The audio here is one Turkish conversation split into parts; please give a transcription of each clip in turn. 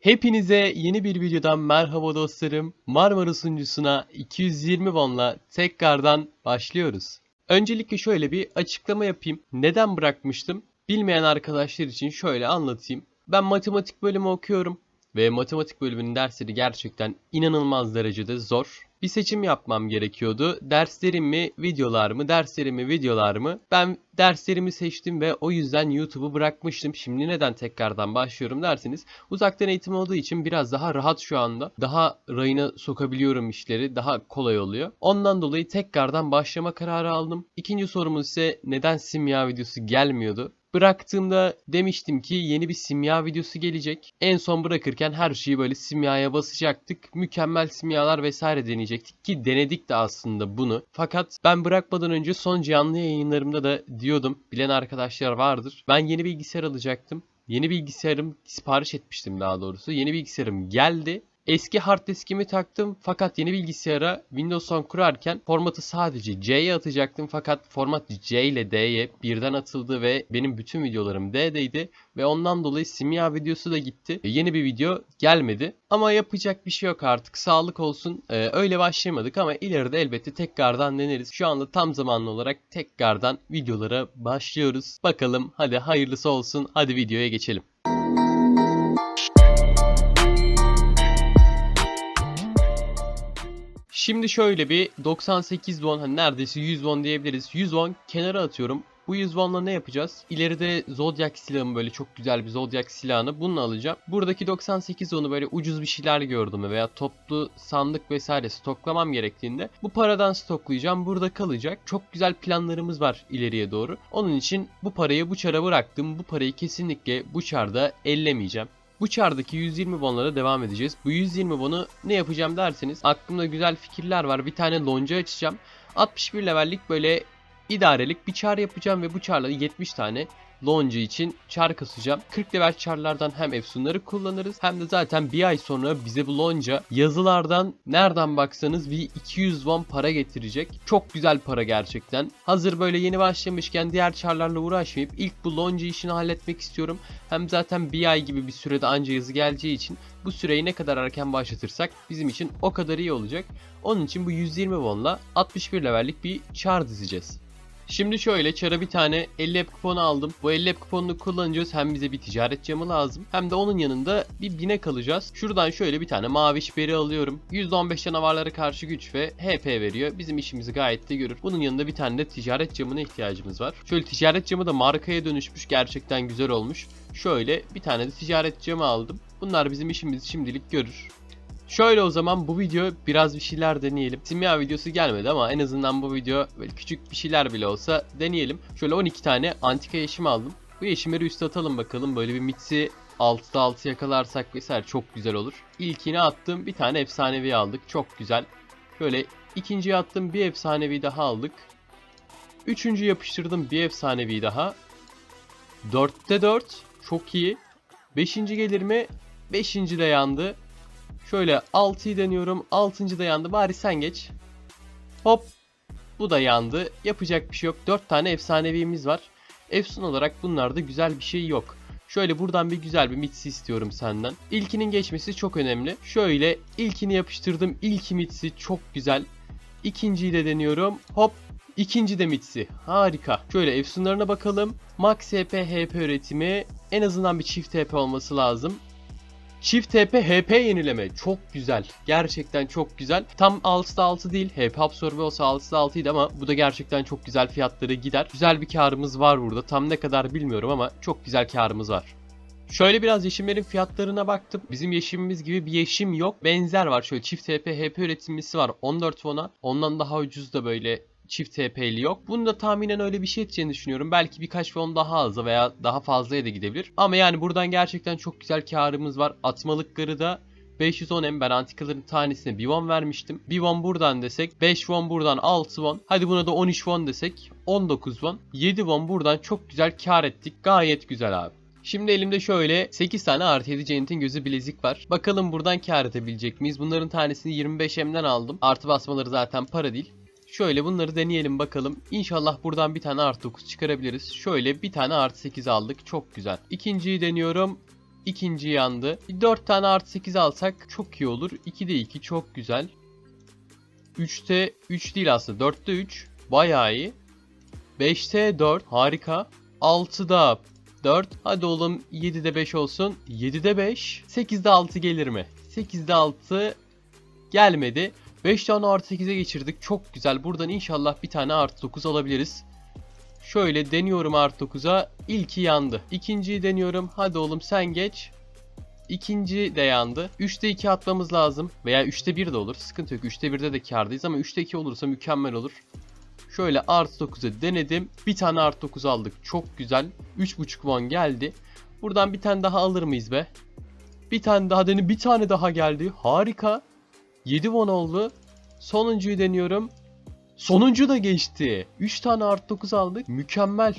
Hepinize yeni bir videodan merhaba dostlarım. Marmara sunucusuna 220 won'la tekrardan başlıyoruz. Öncelikle şöyle bir açıklama yapayım. Neden bırakmıştım? Bilmeyen arkadaşlar için şöyle anlatayım. Ben matematik bölümü okuyorum ve matematik bölümünün dersleri gerçekten inanılmaz derecede zor. Bir seçim yapmam gerekiyordu. Derslerim mi, videolar mı, derslerim mi, videolar mı? Ben derslerimi seçtim ve o yüzden YouTube'u bırakmıştım. Şimdi neden tekrardan başlıyorum derseniz uzaktan eğitim olduğu için biraz daha rahat şu anda. Daha rayına sokabiliyorum işleri. Daha kolay oluyor. Ondan dolayı tekrardan başlama kararı aldım. İkinci sorumuz ise neden simya videosu gelmiyordu? Bıraktığımda demiştim ki yeni bir simya videosu gelecek. En son bırakırken her şeyi böyle simyaya basacaktık. Mükemmel simyalar vesaire deneyecektik ki denedik de aslında bunu. Fakat ben bırakmadan önce son canlı yayınlarımda da diyordum. Bilen arkadaşlar vardır. Ben yeni bilgisayar alacaktım. Yeni bilgisayarım sipariş etmiştim daha doğrusu. Yeni bilgisayarım geldi. Eski hard diskimi taktım fakat yeni bilgisayara Windows 10 kurarken formatı sadece C'ye atacaktım fakat format C ile D'ye birden atıldı ve benim bütün videolarım D'deydi ve ondan dolayı simya videosu da gitti. Yeni bir video gelmedi ama yapacak bir şey yok artık sağlık olsun ee, öyle başlayamadık ama ileride elbette tekrardan deneriz. Şu anda tam zamanlı olarak tekrardan videolara başlıyoruz. Bakalım hadi hayırlısı olsun hadi videoya geçelim. Şimdi şöyle bir 98 won hani neredeyse 100 won diyebiliriz. 100 won kenara atıyorum. Bu 100 won'la ne yapacağız? İleride Zodiac silahımı böyle çok güzel bir Zodiac silahını bununla alacağım. Buradaki 98 won'u böyle ucuz bir şeyler gördüm veya toplu sandık vesaire stoklamam gerektiğinde bu paradan stoklayacağım. Burada kalacak. Çok güzel planlarımız var ileriye doğru. Onun için bu parayı bu çara bıraktım. Bu parayı kesinlikle bu çarda ellemeyeceğim. Bu çardaki 120 wonlara devam edeceğiz. Bu 120 wonu ne yapacağım derseniz aklımda güzel fikirler var. Bir tane lonca açacağım. 61 levellik böyle idarelik bir çar yapacağım ve bu çarla 70 tane lonca için çar kasacağım. 40 level çarlardan hem efsunları kullanırız hem de zaten bir ay sonra bize bu lonca yazılardan nereden baksanız bir 200 won para getirecek. Çok güzel para gerçekten. Hazır böyle yeni başlamışken diğer çarlarla uğraşmayıp ilk bu lonca işini halletmek istiyorum. Hem zaten bir ay gibi bir sürede anca yazı geleceği için bu süreyi ne kadar erken başlatırsak bizim için o kadar iyi olacak. Onun için bu 120 wonla 61 levellik bir çar dizeceğiz. Şimdi şöyle çara bir tane 50 app kuponu aldım. Bu 50 app kuponunu kullanacağız. Hem bize bir ticaret camı lazım. Hem de onun yanında bir binek alacağız. Şuradan şöyle bir tane maviş beri alıyorum. %15 canavarlara karşı güç ve HP veriyor. Bizim işimizi gayet de görür. Bunun yanında bir tane de ticaret camına ihtiyacımız var. Şöyle ticaret camı da markaya dönüşmüş. Gerçekten güzel olmuş. Şöyle bir tane de ticaret camı aldım. Bunlar bizim işimizi şimdilik görür. Şöyle o zaman bu video biraz bir şeyler deneyelim. Simya videosu gelmedi ama en azından bu video böyle küçük bir şeyler bile olsa deneyelim. Şöyle 12 tane antika yeşim aldım. Bu yeşimleri üste atalım bakalım. Böyle bir mitsi 6'da 6 yakalarsak vesaire çok güzel olur. İlkini attım. Bir tane efsanevi aldık. Çok güzel. Şöyle ikinciyi attım. Bir efsanevi daha aldık. Üçüncü yapıştırdım. Bir efsanevi daha. 4'te 4. Çok iyi. Beşinci gelir mi? Beşinci de yandı. Şöyle 6'yı deniyorum. 6. da yandı. Bari sen geç. Hop. Bu da yandı. Yapacak bir şey yok. 4 tane efsanevimiz var. Efsun olarak bunlarda güzel bir şey yok. Şöyle buradan bir güzel bir mitsi istiyorum senden. İlkinin geçmesi çok önemli. Şöyle ilkini yapıştırdım. İlk mitsi çok güzel. İkinciyi de deniyorum. Hop. İkinci de mitsi. Harika. Şöyle efsunlarına bakalım. Max HP HP üretimi en azından bir çift HP olması lazım. Çift TP HP yenileme çok güzel. Gerçekten çok güzel. Tam 6'da 6 değil. HP absorbe olsa 6'da 6'ydı ama bu da gerçekten çok güzel fiyatları gider. Güzel bir karımız var burada. Tam ne kadar bilmiyorum ama çok güzel karımız var. Şöyle biraz yeşimlerin fiyatlarına baktım. Bizim yeşimimiz gibi bir yeşim yok. Benzer var. Şöyle çift TP HP üretimlisi var 14 won'a. Ondan daha ucuz da böyle çift TP'li yok. Bunu da tahminen öyle bir şey edeceğini düşünüyorum. Belki birkaç won daha azı veya daha fazlaya da gidebilir. Ama yani buradan gerçekten çok güzel karımız var. Atmalıkları da 510 M ben antikaların tanesine 1 won vermiştim. 1 won buradan desek 5 won buradan 6 won. Hadi buna da 13 won desek 19 won. 7 won buradan çok güzel kar ettik. Gayet güzel abi. Şimdi elimde şöyle 8 tane artı 7 Janet'in gözü bilezik var. Bakalım buradan kar edebilecek miyiz? Bunların tanesini 25M'den aldım. Artı basmaları zaten para değil. Şöyle bunları deneyelim bakalım. İnşallah buradan bir tane artı 9 çıkarabiliriz. Şöyle bir tane artı 8 aldık. Çok güzel. İkinciyi deniyorum. İkinci yandı. 4 tane artı 8 alsak çok iyi olur. 2'de 2 çok güzel. 3'te 3 değil aslında. 4'te 3 bayağı iyi. 5'te 4 harika. 6'da 4. Hadi oğlum 7'de 5 olsun. 7'de 5. 8'de 6 gelir mi? 8'de 6 gelmedi. 5 tane artı 8'e geçirdik. Çok güzel. Buradan inşallah bir tane artı 9 alabiliriz. Şöyle deniyorum artı 9'a. İlki yandı. İkinciyi deniyorum. Hadi oğlum sen geç. İkinci de yandı. 3'te 2 atmamız lazım. Veya 3'te 1 de olur. Sıkıntı yok. 3'te 1'de de kardayız ama 3'te 2 olursa mükemmel olur. Şöyle artı 9'u denedim. Bir tane artı 9 aldık. Çok güzel. 3.5 won geldi. Buradan bir tane daha alır mıyız be? Bir tane daha denedim. Bir tane daha geldi. Harika. 7 won oldu. Sonuncuyu deniyorum. Sonuncu da geçti. 3 tane artı 9 aldık. Mükemmel.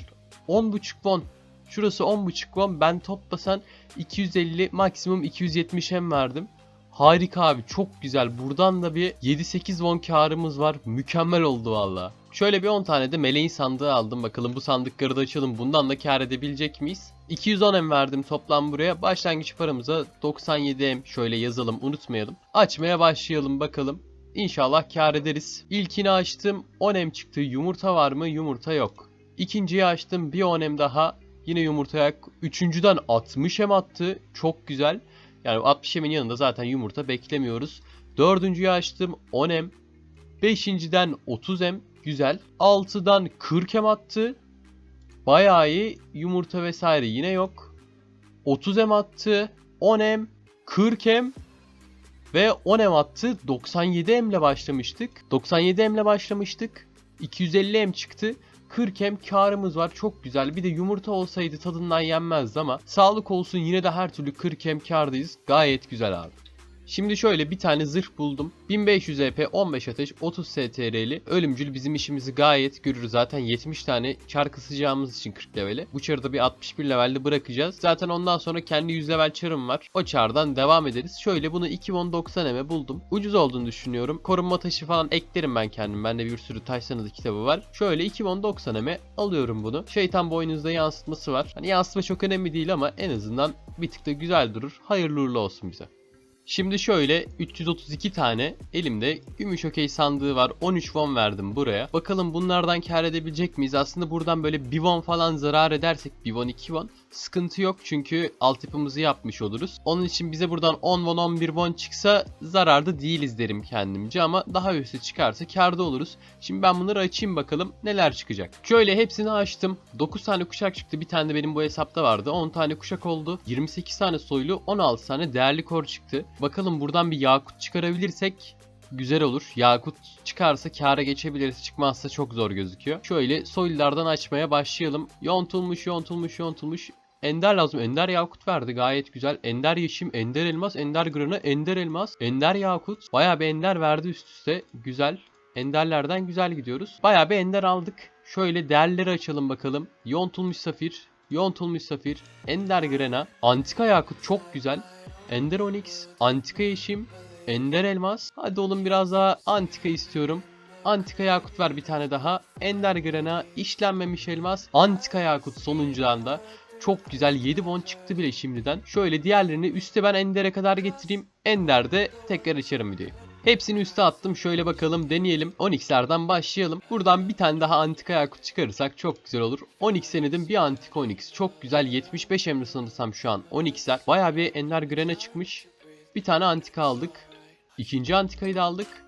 10.5 won. Şurası 10.5 won. Ben toplasan 250 maksimum 270 hem verdim. Harika abi çok güzel. Buradan da bir 7-8 won karımız var. Mükemmel oldu valla. Şöyle bir 10 tane de meleğin sandığı aldım. Bakalım bu sandıkları da açalım. Bundan da kar edebilecek miyiz? 210 em verdim toplam buraya. Başlangıç paramıza 97 em şöyle yazalım unutmayalım. Açmaya başlayalım bakalım. İnşallah kar ederiz. İlkini açtım. 10 em çıktı. Yumurta var mı? Yumurta yok. İkinciyi açtım. Bir 10 em daha. Yine yumurta yok. Üçüncüden 60 em attı. Çok güzel. Yani 60 emin yanında zaten yumurta beklemiyoruz. Dördüncüyü açtım 10 em. Beşinciden 30 em. Güzel. 6'dan 40 em attı. Bayağı iyi. Yumurta vesaire yine yok. 30 em attı. 10 em. 40 em. Ve 10 em attı. 97 emle başlamıştık. 97 emle başlamıştık. 250 em çıktı. 40 em karımız var. Çok güzel. Bir de yumurta olsaydı tadından yenmezdi ama sağlık olsun yine de her türlü 40 em kardayız. Gayet güzel abi. Şimdi şöyle bir tane zırh buldum. 1500 EP, 15 ateş, 30 STR'li. Ölümcül bizim işimizi gayet görür. Zaten 70 tane çar kısacağımız için 40 leveli. Bu çarı da bir 61 levelde bırakacağız. Zaten ondan sonra kendi 100 level çarım var. O çardan devam ederiz. Şöyle bunu 2090 eme buldum. Ucuz olduğunu düşünüyorum. Korunma taşı falan eklerim ben kendim. Bende bir sürü taş sanatı kitabı var. Şöyle 2090 eme alıyorum bunu. Şeytan boynuzda yansıtması var. Hani yansıtma çok önemli değil ama en azından bir tık da güzel durur. Hayırlı uğurlu olsun bize. Şimdi şöyle 332 tane elimde gümüş okey sandığı var. 13 won verdim buraya. Bakalım bunlardan kar edebilecek miyiz? Aslında buradan böyle 1 won falan zarar edersek 1 won 2 won sıkıntı yok çünkü altyapımızı yapmış oluruz. Onun için bize buradan 10 won 11 won çıksa zararda değiliz derim kendimce ama daha üstü çıkarsa karda oluruz. Şimdi ben bunları açayım bakalım neler çıkacak. Şöyle hepsini açtım. 9 tane kuşak çıktı. Bir tane de benim bu hesapta vardı. 10 tane kuşak oldu. 28 tane soylu 16 tane değerli kor çıktı. Bakalım buradan bir yakut çıkarabilirsek güzel olur. Yakut çıkarsa kâra geçebiliriz. Çıkmazsa çok zor gözüküyor. Şöyle soylulardan açmaya başlayalım. Yontulmuş, yontulmuş, yontulmuş. Ender lazım. Ender yakut verdi. Gayet güzel. Ender yeşim, ender elmas, ender grana, ender elmas, ender yakut. Bayağı bir ender verdi üst üste. Güzel. Enderlerden güzel gidiyoruz. Bayağı bir ender aldık. Şöyle değerleri açalım bakalım. Yontulmuş safir, yontulmuş safir, ender grana, antika yakut çok güzel. Ender Onyx, Antika Yeşim, Ender Elmas. Hadi oğlum biraz daha Antika istiyorum. Antika Yakut ver bir tane daha. Ender Grana, işlenmemiş elmas. Antika Yakut sonuncudan da. Çok güzel 7 won çıktı bile şimdiden. Şöyle diğerlerini üste ben Ender'e kadar getireyim. Ender'de tekrar açarım videoyu. Hepsini üste attım. Şöyle bakalım deneyelim. Onyx'lerden başlayalım. Buradan bir tane daha antika yakut çıkarırsak çok güzel olur. Onyx denedim. Bir antika Onyx. Çok güzel. 75 emri sanırsam şu an Onyx'ler. Baya bir Ender Gren'e çıkmış. Bir tane antika aldık. İkinci antikayı da aldık.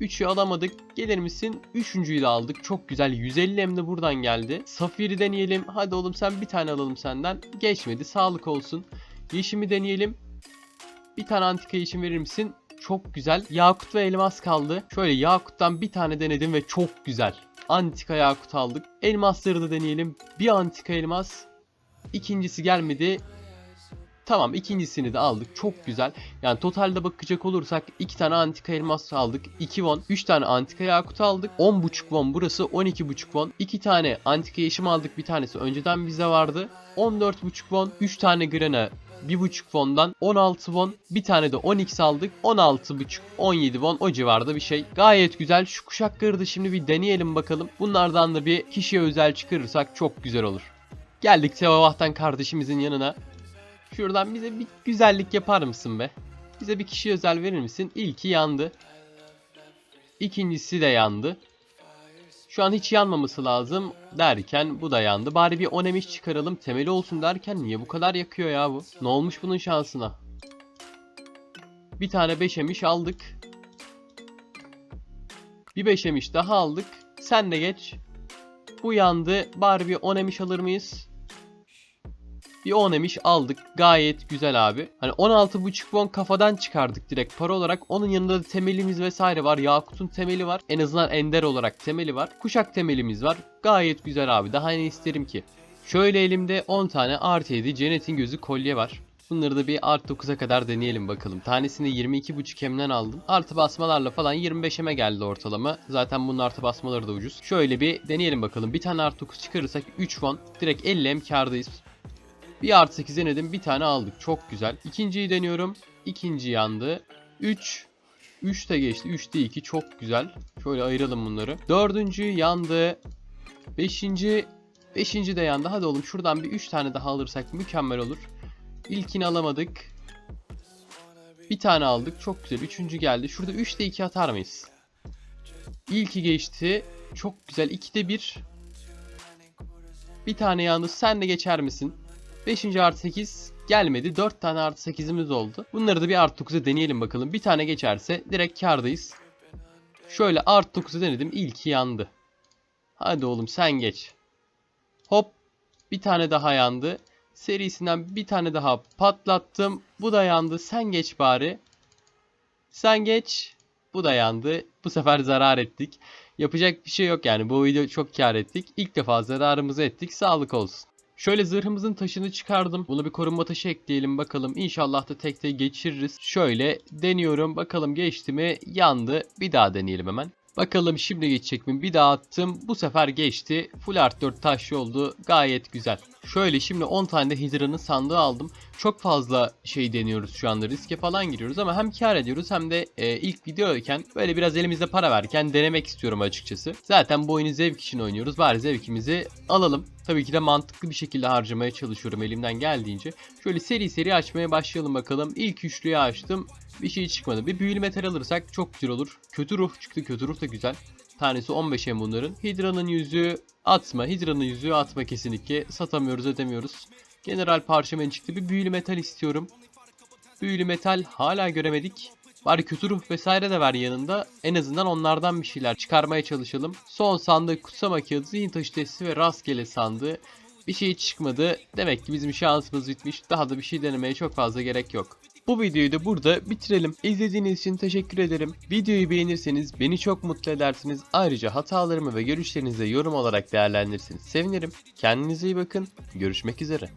Üçü alamadık. Gelir misin? Üçüncüyü de aldık. Çok güzel. 150 em de buradan geldi. Safiri deneyelim. Hadi oğlum sen bir tane alalım senden. Geçmedi. Sağlık olsun. Yeşimi deneyelim. Bir tane antika yeşim verir misin? Çok güzel. Yakut ve elmas kaldı. Şöyle Yakut'tan bir tane denedim ve çok güzel. Antika Yakut aldık. Elmasları da deneyelim. Bir antika elmas. İkincisi gelmedi. Tamam ikincisini de aldık. Çok güzel. Yani totalde bakacak olursak 2 tane antika elmas aldık. 2 won. 3 tane antika yakut aldık. 10.5 won burası. 12.5 won. 2 tane antika yeşim aldık. Bir tanesi önceden bize vardı. 14.5 won. 3 tane grana 1.5 won'dan 16 won. Bir tane de 10x aldık. 16.5 17 won o civarda bir şey. Gayet güzel. Şu kuşakları da şimdi bir deneyelim bakalım. Bunlardan da bir kişiye özel çıkarırsak çok güzel olur. Geldik Tevavah'tan kardeşimizin yanına. Şuradan bize bir güzellik yapar mısın be? Bize bir kişi özel verir misin? İlki yandı. İkincisi de yandı. Şu an hiç yanmaması lazım derken bu da yandı. Bari bir onemiş çıkaralım temeli olsun derken niye bu kadar yakıyor ya bu? Ne olmuş bunun şansına? Bir tane beşemiş aldık. Bir beşemiş daha aldık. Sen de geç. Bu yandı. Bari bir onemiş alır mıyız? Bir 10 emiş aldık. Gayet güzel abi. Hani 16.5 won kafadan çıkardık direkt para olarak. Onun yanında da temelimiz vesaire var. Yakut'un temeli var. En azından ender olarak temeli var. Kuşak temelimiz var. Gayet güzel abi. Daha ne isterim ki? Şöyle elimde 10 tane artı 7 cennetin gözü kolye var. Bunları da bir artı 9'a kadar deneyelim bakalım. Tanesini 22.5 hemden aldım. Artı basmalarla falan 25 heme geldi ortalama. Zaten bunun artı basmaları da ucuz. Şöyle bir deneyelim bakalım. Bir tane artı 9 çıkarırsak 3 won. Direkt 50 hem kardayız. Bir artı 8 denedim. Bir tane aldık. Çok güzel. İkinciyi deniyorum. İkinci yandı. 3. 3 de geçti. 3'te 2. Çok güzel. Şöyle ayıralım bunları. Dördüncü yandı. Beşinci. Beşinci de yandı. Hadi oğlum şuradan bir 3 tane daha alırsak mükemmel olur. İlkini alamadık. Bir tane aldık. Çok güzel. Üçüncü geldi. Şurada 3'te 2 atar mıyız? İlki geçti. Çok güzel. 2'de 1. Bir tane yandı. Sen de geçer misin? 5. artı 8 gelmedi. 4 tane artı 8'imiz oldu. Bunları da bir artı 9'a deneyelim bakalım. Bir tane geçerse direkt kardayız. Şöyle artı 9'u denedim. İlki yandı. Hadi oğlum sen geç. Hop. Bir tane daha yandı. Serisinden bir tane daha patlattım. Bu da yandı. Sen geç bari. Sen geç. Bu da yandı. Bu sefer zarar ettik. Yapacak bir şey yok yani. Bu video çok kar ettik. İlk defa zararımızı ettik. Sağlık olsun. Şöyle zırhımızın taşını çıkardım. Buna bir korunma taşı ekleyelim bakalım. İnşallah da tek tek geçiririz. Şöyle deniyorum. Bakalım geçti mi? Yandı. Bir daha deneyelim hemen. Bakalım şimdi geçecek mi? Bir daha attım. Bu sefer geçti. Full art 4 taş oldu. Gayet güzel. Şöyle şimdi 10 tane de Hydra'nın sandığı aldım. Çok fazla şey deniyoruz şu anda. Riske falan giriyoruz ama hem kar ediyoruz hem de e, ilk videoyken böyle biraz elimizde para verken denemek istiyorum açıkçası. Zaten bu oyunu zevk için oynuyoruz. Bari zevkimizi alalım. Tabii ki de mantıklı bir şekilde harcamaya çalışıyorum elimden geldiğince. Şöyle seri seri açmaya başlayalım bakalım. İlk üçlüyü açtım. Bir şey çıkmadı. Bir büyülü metal alırsak çok güzel olur. Kötü ruh çıktı. Kötü ruh da güzel. Tanesi 15 hem bunların. Hydra'nın yüzüğü atma. Hydra'nın yüzüğü atma kesinlikle. Satamıyoruz edemiyoruz. General parşömen çıktı. Bir büyülü metal istiyorum. Büyülü metal hala göremedik. Bari kötü ruh vesaire de ver yanında. En azından onlardan bir şeyler çıkarmaya çalışalım. Son sandık kutsama kağıdı, zihin taşı testi ve rastgele sandığı. Bir şey çıkmadı. Demek ki bizim şansımız bitmiş. Daha da bir şey denemeye çok fazla gerek yok. Bu videoyu da burada bitirelim. İzlediğiniz için teşekkür ederim. Videoyu beğenirseniz beni çok mutlu edersiniz. Ayrıca hatalarımı ve görüşlerinizi yorum olarak değerlendirirseniz sevinirim. Kendinize iyi bakın. Görüşmek üzere.